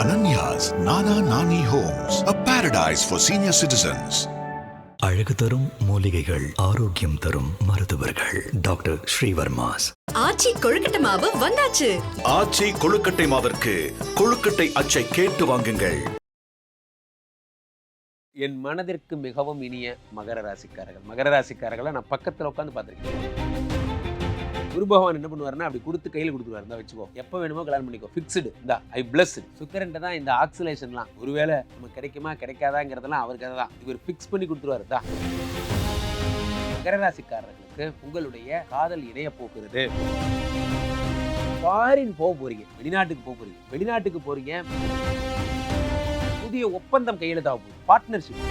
Ananya's Nana Nani Homes, a paradise for senior citizens. அழகு தரும் மூலிகைகள் ஆரோக்கியம் தரும் மருத்துவர்கள். டாக்டர் ஸ்ரீவர்மாஸ். ஆச்சி கொழுக்கட்டை மாவு வந்தாச்சு. ஆச்சி கொழுக்கட்டை மாவிற்கு கொழுக்கட்டை அச்சை கேட்டு வாங்குங்கள். என் மனதிற்கு மிகவும் இனிய மகர ராசிக்காரர்கள். மகர ராசிக்காரர்களை? நான் பக்கத்தில் உட்காந்து பார்த்துருக்கேன். குரு பகவான் என்ன பண்ணுவாருன்னா அப்படி கொடுத்து கையில் கொடுத்துருவாரு. தான் வச்சுக்கோ. எப்போ வேணுமோ கல்யாணம் பண்ணிக்கோ. ஃபிக்ஸ்டு இந்த ஐ பிளஸ் சுக்கரன் தான் இந்த ஆக்சிலேஷன்லாம் ஒருவேளை நமக்கு கிடைக்குமா கிடைக்காதாங்கிறதெல்லாம் அவருக்கு தான். இவர் ஃபிக்ஸ் பண்ணி கொடுத்துருவாரு. தான் மகரராசிக்காரர்களுக்கு உங்களுடைய காதல் இணைய போக்குறது ஃபாரின் போக போறீங்க. வெளிநாட்டுக்கு போக போறீங்க. வெளிநாட்டுக்கு போறீங்க. புதிய ஒப்பந்தம் கையெழுத்தாக போகுது. பார்ட்னர்ஷிப்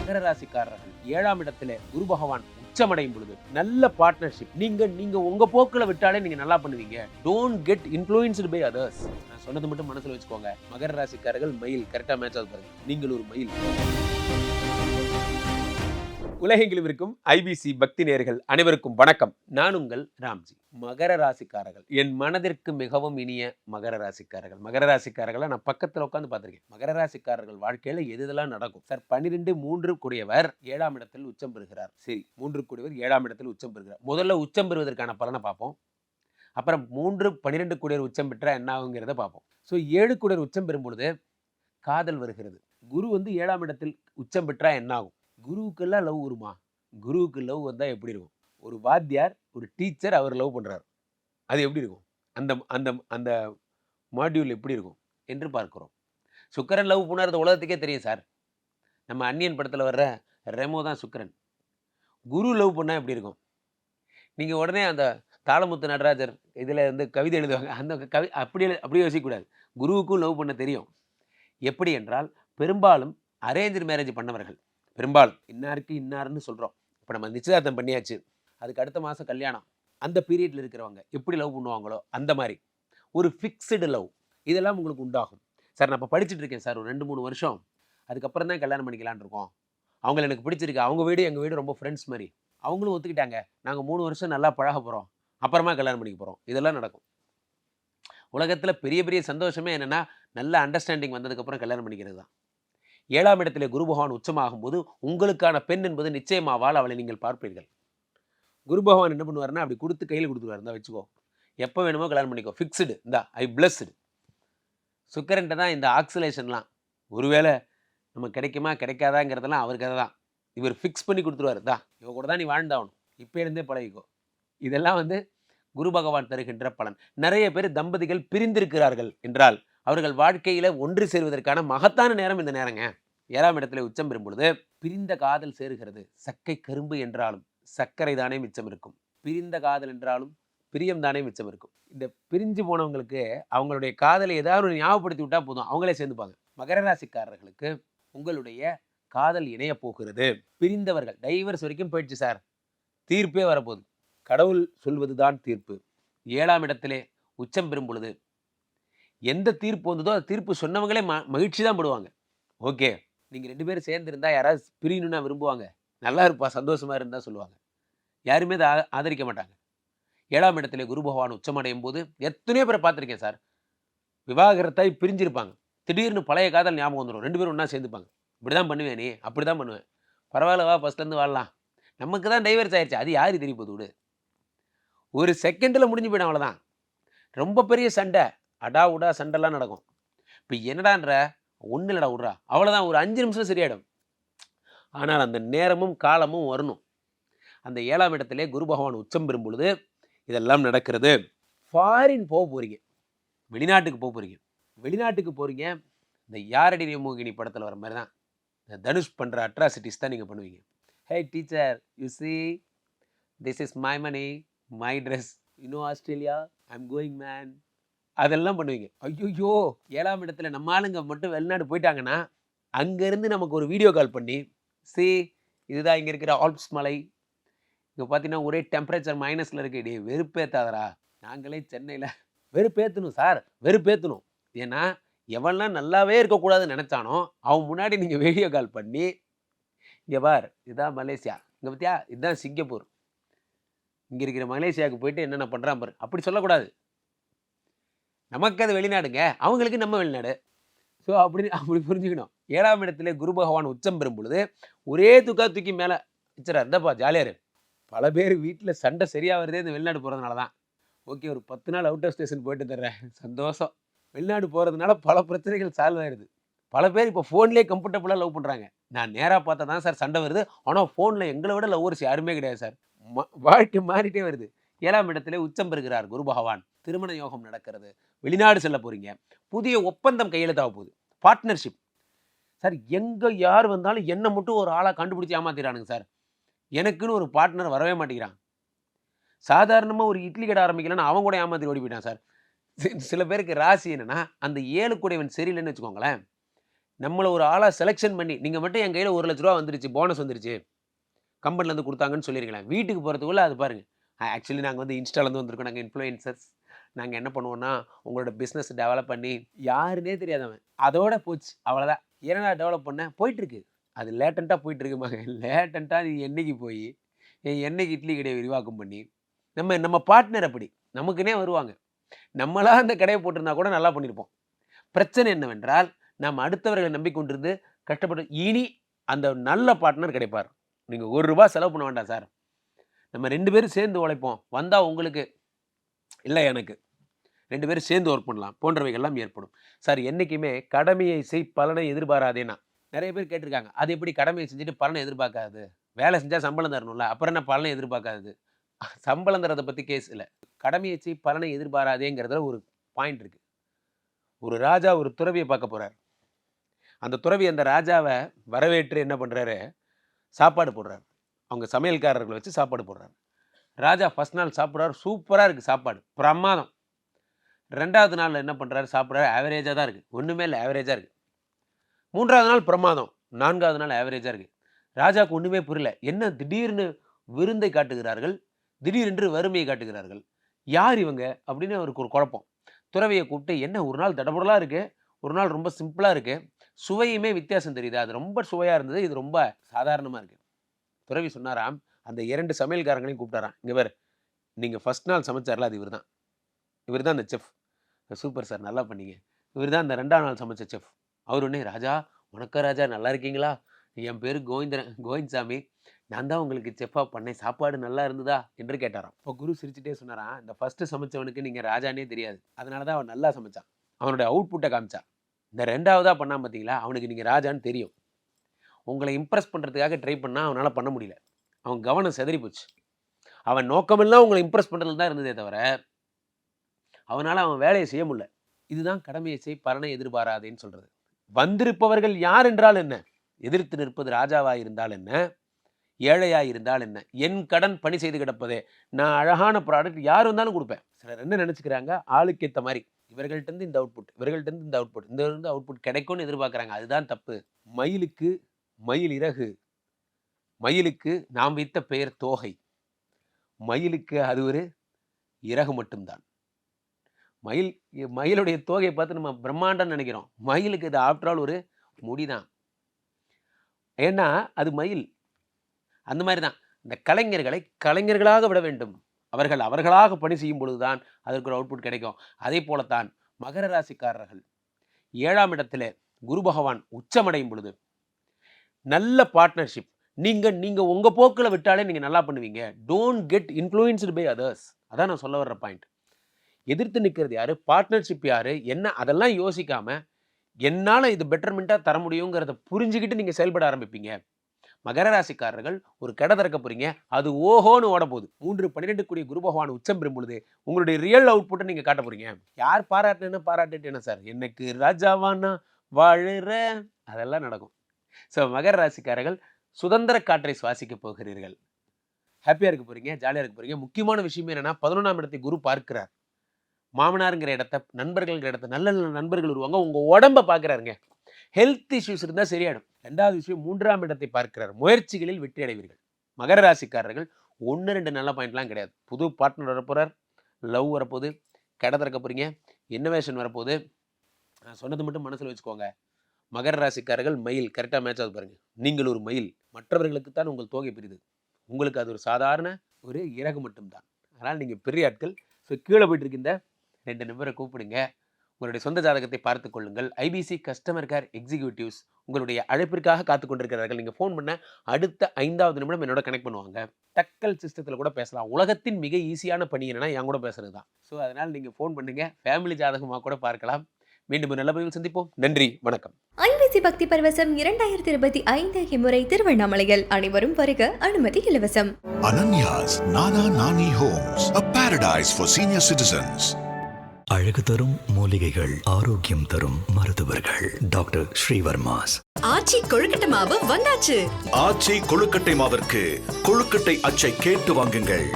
மகர ராசிக்காரர்கள் ஏழாம் இடத்துல குரு பகவான் உச்சமடையும் பொழுது நல்ல பார்ட்னர்ஷிப் நீங்க நீங்க உங்க போக்கில் விட்டாலே நீங்க நல்லா பண்ணுவீங்க. Don't get influenced by others நான் சொன்னது மட்டும் மனசுல வச்சுக்கோங்க. மகர ராசிக்காரர்கள் மயில் கரெக்டா மேட்ச் ஆகுது பாருங்க. நீங்கள் ஒரு மயில். உலகெங்கிலும் இருக்கும் ஐபிசி பக்தி நேர்கள் அனைவருக்கும் வணக்கம். நான் உங்கள் ராம்ஜி. மகர ராசிக்காரர்கள். என் மனதிற்கு மிகவும் இனிய மகர ராசிக்காரர்கள். மகர ராசிக்காரர்களை நான் பக்கத்தில் உட்காந்து பார்த்துருக்கேன். மகர ராசிக்காரர்கள் வாழ்க்கையில் எது இதெல்லாம் நடக்கும்? சார் பன்னிரெண்டு மூன்று கூடியவர் ஏழாம் இடத்தில் உச்சம் பெறுகிறார். சரி மூன்று கூடியவர் ஏழாம் இடத்தில் உச்சம் பெறுகிறார். முதல்ல உச்சம் பெறுவதற்கான பலனை பார்ப்போம். அப்புறம் மூன்று பன்னிரெண்டு கூடியவர் உச்சம் பெற்றால் என்ன ஆகுங்கிறத பார்ப்போம். ஸோ ஏழு கூடியவர் உச்சம் பெறும்பொழுது காதல் வருகிறது. குரு வந்து ஏழாம் இடத்தில் உச்சம் பெற்றால் என்ன ஆகும்? குருவுக்கெல்லாம் லவ் வருமா குருவுக்கு லவ் வந்தால் எப்படி இருக்கும்? ஒரு வாத்தியார் ஒரு டீச்சர் அவர் லவ் பண்ணுறாரு அது எப்படி இருக்கும்? அந்த அந்த அந்த மாடியூல் எப்படி இருக்கும்? என்று பார்க்குறோம். சுக்கரன் லவ் பண்ணார் உலகத்துக்கே தெரியும் சார் நம்ம அன்னியன் படத்தில் வர்ற ரெமோ தான் சுக்கரன். குரு லவ் பண்ணால் எப்படி இருக்கும்? நீங்கள் உடனே அந்த தாளமுத்து நடராஜர் இதில் வந்து கவிதை எழுதுவாங்க. அந்த கவி அப்படி அப்படியே யோசிக்கக்கூடாது. குருவுக்கும் லவ் பண்ண தெரியும். எப்படி என்றால் பெரும்பாலும் அரேஞ்ச் மேரேஜ் பண்ணவர்கள். பெரும்பாலும் இன்னாருக்கு இன்னாருன்னு சொல்கிறோம் இப்போ நம்ம நிச்சயதார்த்தம் பண்ணியாச்சு. அதுக்கு அடுத்த மாதம் கல்யாணம். அந்த பீரியடில் இருக்கிறவங்க எப்படி லவ் பண்ணுவாங்களோ அந்த மாதிரி. ஒரு ஃபிக்ஸ்டு லவ் இதெல்லாம் உங்களுக்கு உண்டாகும். சார் நான் இப்போ படிச்சுட்டு இருக்கேன் சார் ஒரு ரெண்டு மூணு வருஷம். அதுக்கப்புறம் தான் கல்யாணம் பண்ணிக்கலான் இருக்கோம். அவங்கள எனக்கு பிடிச்சிருக்கு. அவங்க வீடு எங்கள் வீடு ரொம்ப ஃப்ரெண்ட்ஸ் மாதிரி. அவங்களும் ஒத்துக்கிட்டாங்க. நாங்கள் மூணு வருஷம் நல்லா பழக போகிறோம் அப்புறமா கல்யாணம் பண்ணிக்க போகிறோம் இதெல்லாம் நடக்கும். உலகத்தில் பெரிய பெரிய சந்தோஷமே என்னென்னா நல்ல அண்டர்ஸ்டாண்டிங் வந்ததுக்கப்புறம் கல்யாணம் பண்ணிக்கிறது தான். ஏழாம் இடத்திலே குரு பகவான் உச்சமாகும் போது உங்களுக்கான பெண் என்பது நிச்சயமாவால் அவளை நீங்கள் பார்ப்பீர்கள். குரு பகவான் என்ன பண்ணுவாருன்னா அப்படி கொடுத்து கையில் கொடுத்துருவார். இருந்தால் வச்சுக்கோ. எப்போ வேணுமோ கல்யாணம் பண்ணிக்கோ. ஃபிக்ஸ்டு இந்தா ஐ பிளஸ்டு சுக்கரன்ட்ட தான் இந்த ஆக்சிலேஷன்லாம் ஒருவேளை நம்ம கிடைக்குமா கிடைக்காதாங்கிறதெல்லாம் அவருக்கு அதை தான் இவர் ஃபிக்ஸ் பண்ணி கொடுத்துருவாரு. தா இவ கூட தான் நீ வாழ்ந்தாகணும். இப்பயிருந்தே பழகிக்கோ. இதெல்லாம் வந்து குரு பகவான் தருகின்ற பலன். நிறைய பேர் தம்பதிகள் பிரிந்திருக்கிறார்கள் என்றால் அவர்கள் வாழ்க்கையில் ஒன்று சேருவதற்கான மகத்தான நேரம் இந்த நேரங்க. ஏழாம் இடத்துல உச்சம் பெறும் பொழுது பிரிந்த காதல் சேருகிறது. சக்கை கரும்பு என்றாலும் சர்க்கரை தானே மிச்சம் இருக்கும். பிரிந்த காதல் என்றாலும் பிரியம் தானே மிச்சம் இருக்கும். இந்த பிரிஞ்சு போனவங்களுக்கு அவங்களுடைய காதலை ஏதாவது ஒரு ஞாபகப்படுத்தி விட்டால் போதும். அவங்களே சேர்ந்துப்பாங்க. மகர ராசிக்காரர்களுக்கு உங்களுடைய காதல் இணைய போகிறது. பிரிந்தவர்கள் டைவர்ஸ் வரைக்கும் போயிடுச்சு சார் தீர்ப்பே வரப்போகுது. கடவுள் சொல்வதுதான் தீர்ப்பு. ஏழாம் இடத்திலே உச்சம் பெறும் பொழுது எந்த தீர்ப்பு வந்ததோ அந்த தீர்ப்பு சொன்னவங்களே ம மகிழ்ச்சி தான் படுவாங்க. ஓகே. நீங்கள் ரெண்டு பேரும் சேர்ந்துருந்தா யாராவது பிரியணும்னா விரும்புவாங்க. நல்லா இருப்பா சந்தோஷமாக இருந்தால் சொல்லுவாங்க. யாருமே அதை ஆ- ஆதரிக்க மாட்டாங்க. ஏழாம் இடத்துல குரு பகவான் உச்சமடையும் போது எத்தனையோ பேரை பார்த்துருக்கேன் சார். விவாகரத்தாய் பிரிஞ்சிருப்பாங்க. திடீர்னு பழைய காதல் ஞாபகம் வந்துடும் ரெண்டு பேரும் ஒன்றா சேர்ந்துப்பாங்க. இப்படி தான் பண்ணுவேன் நீ அப்படி தான் பண்ணுவேன். பரவாயில்ல வா ஃபஸ்ட்லேருந்து வாழலாம். நமக்கு தான் டைவர்ஸ் ஆயிடுச்சு அது யார் தெரிய போது விடு. ஒரு செகண்டில் முடிஞ்சு போயிடும் அவ்வளோதான் ரொம்ப பெரிய சண்டை. அடா உடா சண்டைலாம் நடக்கும். இப்போ என்னடான்ற? ஒன்றும் இல்லடா விட்றா அவ்வளோதான் ஒரு அஞ்சு நிமிஷம் சரியாயிடும். ஆனால் அந்த நேரமும் காலமும் வரணும். அந்த ஏழாம் இடத்திலே குரு பகவான் உச்சம் பெறும் பொழுது இதெல்லாம் நடக்கிறது. ஃபாரின் போக போகிறீங்க வெளிநாட்டுக்கு போக போகிறீங்க வெளிநாட்டுக்கு போகிறீங்க இந்த யாரடி மோகினி படத்தில் வர மாதிரி தான் இந்த தனுஷ் பண்ணுற அட்ராசிட்டிஸ் தான் நீங்கள் பண்ணுவீங்க. Hey teacher you see this is my money my dress you know Australia I'm going man அதெல்லாம் பண்ணுவீங்க. ஐயோ ஏழாம் இடத்துல நம்ம ஆளுங்க மட்டும் வெளிநாடு போயிட்டாங்கன்னா அங்கேருந்து நமக்கு ஒரு வீடியோ கால் பண்ணி சி இதுதான் இங்கே இருக்கிற ஆல்ப்ஸ் மலை. இங்கே பார்த்தீங்கன்னா ஒரே டெம்பரேச்சர் மைனஸில் இருக்கு. இடையே வெறுப்பேத்தாதடா. நாங்களே சென்னையில் வெறுப்பேற்றணும் சார். வெறுப்பேற்றணும் ஏன்னா எவன்லாம் நல்லாவே இருக்கக்கூடாதுன்னு நினச்சானோ அவன் முன்னாடி நீங்கள் வீடியோ கால் பண்ணி இங்கே பார் இதுதான் மலேசியா. இங்கே பார்த்தியா இதுதான் சிங்கப்பூர். இங்கே இருக்கிற மலேசியாவுக்கு போயிட்டு என்னென்ன பண்ணுறான் பாரு. அப்படி சொல்லக்கூடாது. நமக்கு அது வெளிநாடுங்க. அவங்களுக்கு நம்ம வெளிநாடு. ஸோ அப்படி அப்படி புரிஞ்சுக்கணும். ஏழாம் இடத்துல குரு பகவான் உச்சம் பெறும் பொழுது ஒரே துக்கா தூக்கி மேலே வச்சுறாரு இந்தப்பா ஜாலியார் பல பேர் வீட்டில் சண்டை சரியாக வருதே இந்த வெளிநாடு போகிறதுனால தான். ஓகே ஒரு பத்து நாள் அவுட் ஆஃப் ஸ்டேஷன் போயிட்டு தர்றேன். சந்தோஷம். வெளிநாடு போகிறதுனால பல பிரச்சனைகள் சால்வ் ஆயிடுது பல பேர் இப்போ ஃபோன்லேயே கம்ஃபர்டபுளாக லவ் பண்ணுறாங்க நான் நேராக பார்த்தா தான் சார் சண்டை வருது. ஆனால் ஃபோனில் எங்களை விட லவ்வர்ஸ் யாருமே கிடையாது சார் வாழ்க்கை மாறிட்டே வருது. ஏழாம் இடத்துல உச்சம் பெறுகிறார் குரு பகவான். திருமண யோகம் நடக்கிறது. வெளிநாடு செல்ல போகிறீங்க புதிய ஒப்பந்தம் கையெழுத்தாக போகுது. பார்ட்னர்ஷிப் சார் எங்கே யார் வந்தாலும் என்னை மட்டும் ஒரு ஆளாக கண்டுபிடிச்சி ஏமாத்திடுறானுங்க சார். எனக்குன்னு ஒரு பார்ட்னர் வரவே மாட்டேங்கிறான். சாதாரணமாக ஒரு இட்லி கடை ஆரம்பிக்கலன்னா அவன் கூட ஏமாத்தி ஓடி போயிட்டான் சார். சில பேருக்கு ராசி என்னன்னா அந்த ஏழு கூடையவன் சரியில்லைன்னு வச்சுக்கோங்களேன். நம்மளை ஒரு ஆளாக செலெக்ஷன் பண்ணி நீங்கள் மட்டும் என் கையில் ஒரு லட்ச ரூபா வந்துருச்சு போனஸ் வந்துருச்சு. கம்பெனிலேருந்து கொடுத்தாங்கன்னு சொல்லியிருக்கலாம் வீட்டுக்கு போகிறதுக்குள்ளே அது பாருங்கள் ஆக்சுவலி நாங்கள் வந்து இன்ஸ்டாலேருந்து வந்திருக்கோம். நாங்கள் இன்ஃப்ளூயன்சர்ஸ் நாங்கள் என்ன பண்ணுவோம்னா உங்களோட பிஸ்னஸ் டெவலப் பண்ணி யாருன்னே தெரியாதவன். அதோட போச்சு. அவ்வளோதான் ஏன்னா டெவலப் பண்ண போயிட்டுருக்கு. அது லேட்டண்ட்டாக போயிட்டுருக்குமாங்க லேட்டண்ட்டாக நீ என்னைக்கு போய் என்னைக்கு இட்லி கடையை விரிவாக்கம் பண்ணி நம்ம நம்ம பார்ட்னர் அப்படி. நமக்குன்னே வருவாங்க. நம்மளா அந்த கடையை போட்டிருந்தா கூட நல்லா பண்ணியிருப்போம். பிரச்சனை என்னவென்றால் நாம் அடுத்தவர்களை நம்பிக்கொண்டிருந்து கஷ்டப்பட்டு இனி அந்த நல்ல பார்ட்னர் கிடைப்பார். நீங்கள் ஒரு ரூபா செலவு பண்ண வேண்டாம் சார் நம்ம ரெண்டு பேரும் சேர்ந்து உழைப்போம். வந்தால் உங்களுக்கு இல்லை எனக்கு. ரெண்டு பேரும் சேர்ந்து ஒர்க் பண்ணலாம். போன்றவைகள்லாம் ஏற்படும். சார் என்றைக்குமே கடமையை செய் பலனை எதிர்பாராதேனா நிறைய பேர் கேட்டிருக்காங்க. அது எப்படி கடமையை செஞ்சுட்டு பலனை எதிர்பார்க்காது? வேலை செஞ்சால் சம்பளம் தரணும்ல. அப்புறம் என்ன பலனை எதிர்பார்க்காது? சம்பளம் தரதை பற்றி கேஸ் இல்லை. கடமையை செய் பலனை எதிர்பாராதேங்கிறதுல ஒரு பாயிண்ட் இருக்குது ஒரு ராஜா ஒரு துறவியை பார்க்க போகிறார் அந்த துறவி அந்த ராஜாவை வரவேற்று என்ன பண்ணுறாரு சாப்பாடு போடுறார். அவங்க சமையல்காரர்களை வச்சு சாப்பாடு போடுறாரு. ராஜா ஃபர்ஸ்ட் நாள் சாப்பிட்றாரு சூப்பராக இருக்குது சாப்பாடு. பிரமாதம். ரெண்டாவது நாள் என்ன பண்ணுறாரு சாப்பிட்றாரு. ஆவரேஜாக தான் இருக்குது ஒன்றுமே இல்லை. ஆவரேஜாக இருக்குது மூன்றாவது நாள் பிரமாதம். நான்காவது நாள் ஆவரேஜாக இருக்குது ராஜாவுக்கு ஒன்றுமே புரியல. என்ன திடீர்னு விருந்தை காட்டுகிறார்கள்? திடீரென்று வறுமையை காட்டுகிறார்கள்? யார் இவங்க? அப்படின்னு அவருக்கு ஒரு குழப்பம். துறவியை கூப்பிட்டு என்ன ஒரு நாள் தடபுடலாக இருக்குது ஒரு நாள் ரொம்ப சிம்பிளாக இருக்குது சுவையுமே வித்தியாசம் தெரியுது? அது ரொம்ப சுவையாக இருந்தது. இது ரொம்ப சாதாரணமாக இருக்குது துறவி சொன்னாராம் அந்த இரண்டு சமையல்காரங்களையும் கூப்பிட்டாரான் இங்கே வேறு நீங்கள் ஃபஸ்ட் நாள் சமைச்சார்ல அது இவர் தான் இவர் தான் அந்த செஃப் சூப்பர் சார் நல்லா பண்ணீங்க. இவர் தான் அந்த ரெண்டாம் நாள் சமைச்ச செஃப் அவர் ஒன்றே ராஜா வணக்கம் ராஜா நல்லா இருக்கீங்களா? என் பேர் கோவிந்தரன் கோவிந்த்சாமி. நான் தான் உங்களுக்கு செஃப்பாக பண்ணேன். சாப்பாடு நல்லா இருந்ததா? என்று கேட்டாராம். இப்போ குரு சிரிச்சுட்டே சொன்னாராம் இந்த ஃபஸ்ட்டு சமைச்சவனுக்கு நீங்கள் ராஜானே தெரியாது. அதனால தான் அவன் நல்லா சமைச்சான். அவனுடைய அவுட்புட்டை காமிச்சான். இந்த ரெண்டாவதாக பண்ணான் பார்த்தீங்களா அவனுக்கு நீங்கள் ராஜான்னு தெரியும். உங்களை இம்ப்ரெஸ் பண்ணுறதுக்காக ட்ரை பண்ணால் அவனால் பண்ண முடியல. அவன் கவனம் செதறி போச்சு. அவன் நோக்கமெல்லாம் உங்களை இம்ப்ரெஸ் பண்ணுறதுல தான் இருந்ததே தவிர அவனால் அவன் வேலையை செய்ய முடியல. இதுதான் கடமையை செய் பலனை எதிர்பாராதேன்னு சொல்கிறது வந்திருப்பவர்கள் யார் என்றால் என்ன? எதிர்த்து நிற்பது ராஜாவாக இருந்தால் என்ன? ஏழையாக இருந்தால் என்ன? என் கடன் பணி செய்து கிடப்பதே. நான் அழகான ப்ராடக்ட் யார் வந்தாலும் கொடுப்பேன். சிலர் என்ன நினச்சிக்கிறாங்க? ஆளுக்கு ஏற்ற மாதிரி. இவர்கள்ட்டேருந்து இந்த அவுட்புட் இவர்கள்ட்டேருந்து இந்த அவுட்புட் இந்த இருந்து அவுட்புட் கிடைக்கும்னு எதிர்பார்க்குறாங்க. அதுதான் தப்பு. மயிலுக்கு மயில் இறகு. மயிலுக்கு நாம் வைத்த பெயர் தோகை. மயிலுக்கு அது ஒரு இறகு மட்டும்தான். மயில் மயிலுடைய தோகையை பார்த்து நம்ம பிரம்மாண்டம் நினைக்கிறோம். மயிலுக்கு இது ஆஃப்டர் ஆல் ஒரு முடிதான். ஏன்னா அது மயில். அந்த மாதிரி தான் இந்த கலைஞர்களை கலைஞர்களாக விட வேண்டும். அவர்கள் அவர்களாக பணி செய்யும் பொழுதுதான் அதற்கு ஒரு அவுட்புட் கிடைக்கும். அதே போலத்தான் மகர ராசிக்காரர்கள். ஏழாம் இடத்துல குரு பகவான் உச்சமடையும் பொழுது நல்ல பார்ட்னர்ஷிப் நீங்கள் நீங்கள் உங்கள் போக்கில் விட்டாலே நீங்கள் நல்லா பண்ணுவீங்க. Don't get influenced by others அதான் நான் சொல்ல வர்ற பாயிண்ட் எதிர்த்து நிற்கிறது யார்? பார்ட்னர்ஷிப் யார்? என்ன? அதெல்லாம் யோசிக்காமல் என்னால் இது பெட்டர்மெண்ட்டாக தர முடியுங்கிறத புரிஞ்சுக்கிட்டு நீங்கள் செயல்பட ஆரம்பிப்பீங்க. மகர ராசிக்காரர்கள் ஒரு கடை திறக்க போகிறீங்க அது ஓஹோன்னு ஓட போகுது. மூன்று பன்னிரெண்டு கூடிய குரு பகவான் உச்சம் பெறும் பொழுது உங்களுடைய ரியல் அவுட்புட்டை நீங்கள் காட்ட போகிறீங்க யார் பாராட்டுன்னு பாராட்டுட்டேனா சார் எனக்கு ராஜாவானா? வாழுற? அதெல்லாம் நடக்கும். ஸோ மகர ராசிக்காரர்கள் சுதந்திர காற்றை சுவாசிக்க போகிறீர்கள். ஹாப்பியாக இருக்க போகிறீங்க ஜாலியாக இருக்க போகிறீங்க முக்கியமான விஷயம் என்னென்னா பதினொன்றாம் இடத்தை குரு பார்க்கிறார். மாமனாருங்கிற இடத்த நண்பர்கள்ங்கிற இடத்த நல்ல நல்ல நண்பர்கள் வருவாங்க. உங்கள் உடம்ப பார்க்குறாருங்க. ஹெல்த் இஷ்யூஸ் இருந்தால் சரியாயிடும். ரெண்டாவது விஷயம் மூன்றாம் இடத்தை பார்க்கிறார். முயற்சிகளில் வெற்றி அடைவீர்கள் மகர ராசிக்காரர்கள் ஒன்று ரெண்டு நல்ல பாயிண்ட்லாம் கிடையாது. புது பார்ட்னர் வரப்போகிறார் லவ் வரப்போகுது. கடை திறக்க போகிறீங்க இன்னோவேஷன் வரப்போகுது. நான் சொன்னது மட்டும் மனசில் வச்சுக்கோங்க. மகர ராசிக்காரர்கள் மயில் கரெக்டாக மேட்ச் ஆகுது பாருங்கள் நீங்கள் ஒரு மயில். மற்றவர்களுக்கு தான் உங்கள் தோகை பெரிது. உங்களுக்கு அது ஒரு சாதாரண ஒரு இறகு மட்டும்தான். அதனால் நீங்கள் பெரிய ஆட்கள். ஸோ கீழே போயிட்டு ரெண்டு நம்பரை கூப்பிடுங்க. உங்களுடைய சொந்த ஜாதகத்தை பார்த்து கொள்ளுங்கள். ஐபிசி கஸ்டமர் கேர் எக்ஸிக்யூட்டிவ்ஸ் உங்களுடைய அழைப்பிற்காக காத்து கொண்டிருக்கிறார்கள். நீங்கள் ஃபோன் பண்ண அடுத்த ஐந்தாவது நிமிடம் என்னோட கனெக்ட் பண்ணுவாங்க. டக்கல் சிஸ்டத்தில் கூட பேசலாம். உலகத்தின் மிக ஈஸியான பணி என்னன்னா என் கூட பேசுறது தான். ஸோ அதனால் நீங்கள் ஃபோன் பண்ணுங்கள் ஃபேமிலி ஜாதகமாக கூட பார்க்கலாம். மீண்டும் ஒரு சந்திப்போம். நன்றி வணக்கம். ஐபிசி பக்தி பரவசம் இரண்டாயிரத்தி இருபத்தி ஐந்து இம்முறை திருவண்ணாமலையில் அனைவரும் வருக அனுமதி இலவசம். Ananya's Nana Nani Homes, a paradise for senior citizens. அழகு தரும் மூலிகைகள் ஆரோக்கியம் தரும் மருத்துவர்கள். டாக்டர் ஸ்ரீவர்மாஸ். ஆச்சி கொழுக்கட்டை மாவு வந்தாச்சு. ஆச்சி கொழுக்கட்டை மாவிற்கு கொழுக்கட்டை அச்சை கேட்டு வாங்குங்கள்.